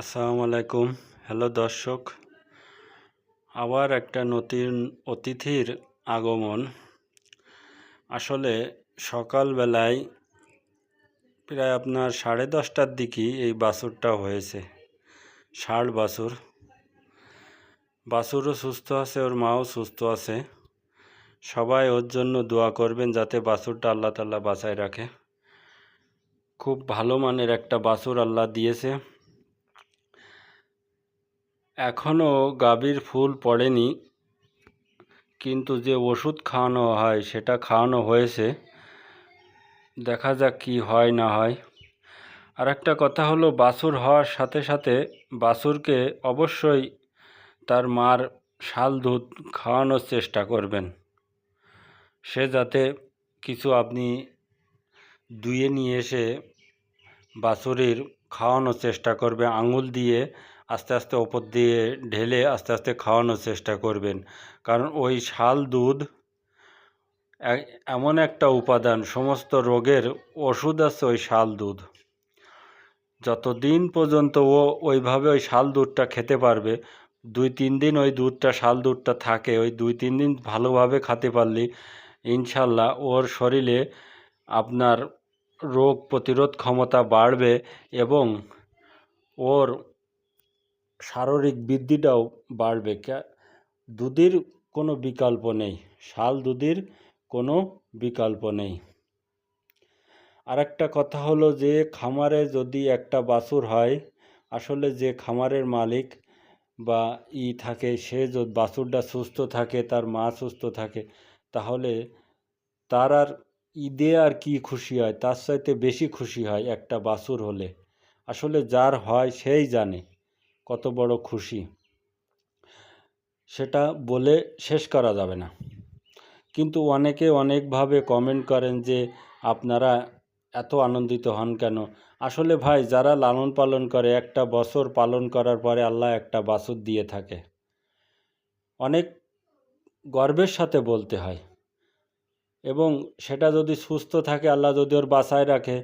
আসসালামু আলাইকুম। হ্যালো দর্শক, আবার একটা নতুন অতিথির আগমন। আসলে সকালবেলায় প্রায় আপনার সাড়ে দশটার দিকেই এই বাছুরটা হয়েছে, ষাট বাছুর। বাছুরও সুস্থ আছে, ওর মাও সুস্থ আছে। সবাই ওর জন্য দোয়া করবেন যাতে বাছুরটা আল্লাহ তাল্লাহ বাঁচায় রাখে। খুব ভালো মানের একটা বাছুর আল্লাহ দিয়েছে। এখনও গাভীর ফুল পড়েনি, কিন্তু যে ওষুধ খাওয়ানো হয় সেটা খাওয়ানো হয়েছে। দেখা যাক কি হয় না হয়। আর একটা কথা হলো, বাছুর হওয়ার সাথে সাথে বাছুরকে অবশ্যই তার মার শাল দুধ খাওয়ানোর চেষ্টা করবেন। সে যাতে কিছু আপনি দুয়ে নিয়ে এসে বাছুরির খাওয়ানোর চেষ্টা করবে, আঙুল দিয়ে আস্তে আস্তে ওপর দিয়ে ঢেলে আস্তে আস্তে খাওয়ানোর চেষ্টা করবেন। কারণ ওই শাল দুধ এমন একটা উপাদান, সমস্ত রোগের ওষুধ আছে ওই শাল দুধ। যতদিন পর্যন্ত ও ওইভাবে ওই শাল দুধটা খেতে পারবে, দুই তিন দিন ওই দুধটা, শাল দুধটা থাকে, ওই দুই তিন দিন ভালোভাবে খেতে পারলে ইনশাল্লাহ ওর শরীরে আপনার রোগ প্রতিরোধ ক্ষমতা বাড়বে এবং ওর শারীরিক বৃদ্ধিটাও বাড়বে। দুধের কোনো বিকল্প নেই। শাল দুধের কোনো বিকল্প নেই। আরেকটা কথা হলো যে, খামারে যদি একটা বাছুর হয়, আসলে যে খামারের মালিক বা ই থাকে, সে যদি বাছুরটা সুস্থ থাকে, তার মা সুস্থ থাকে, তাহলে তার আর ঈদে আর কি খুশি হয়? তার চাইতে বেশি খুশি হয় একটা বাছুর হলে। আসলে যার হয় সেই জানে কত বড় খুশি। সেটা বলে শেষ করা যাবে না। কিন্তু অনেকে অনেকভাবে কমেন্ট করেন যে, আপনারা এত আনন্দিত হন কেন? আসলে ভাই, যারা লালন পালন করে, একটা বছর পালন করার পরে আল্লাহ একটা বাছুর দিয়ে থাকে। অনেক গর্বের সাথে বলতে হয়। এবং সেটা যদি সুস্থ থাকে, আল্লাহ যদি ওর বাসায় রাখে,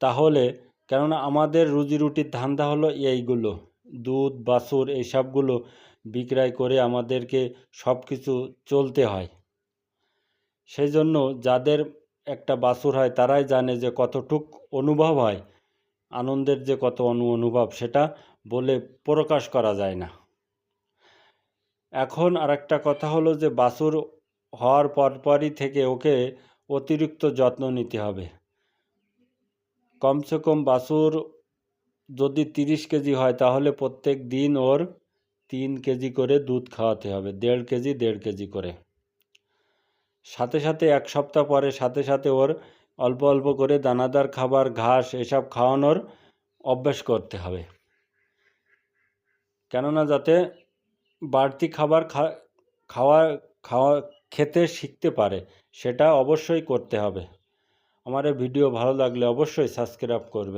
তাহলে কেননা আমাদের রুজি রুটির ধান্দা হলো এইগুলো। দুধ বাছুর এইসবগুলো বিক্রয় করে আমাদেরকে সব কিছু চলতে হয়। সেই জন্য যাদের একটা বাছুর হয়, তারাই জানে যে কতটুক অনুভব হয়। আনন্দের যে কত অনু অনুভব, সেটা বলে প্রকাশ করা যায় না। এখন আর একটা কথা হলো যে বাছুর হওয়ার পরপরই থেকে ওকে অতিরিক্ত যত্ন নিতে হবে। কমসে কম বাছুর যদি তিরিশ কেজি হয়, তাহলে প্রত্যেক দিন ওর তিন কেজি করে দুধ খাওয়াতে হবে, দেড় কেজি দেড় কেজি করে। সাথে সাথে এক সপ্তাহ পরে সাথে সাথে ওর অল্প অল্প করে দানাদার খাবার, ঘাস এসব খাওয়ানোর অভ্যাস করতে হবে। কেননা যাতে বাড়তি খাবার খাওয়া খাওয়া খেতে শিখতে পারে সেটা অবশ্যই করতে হবে। আমার ভিডিও ভালো লাগলে অবশ্যই সাবস্ক্রাইব করবেন।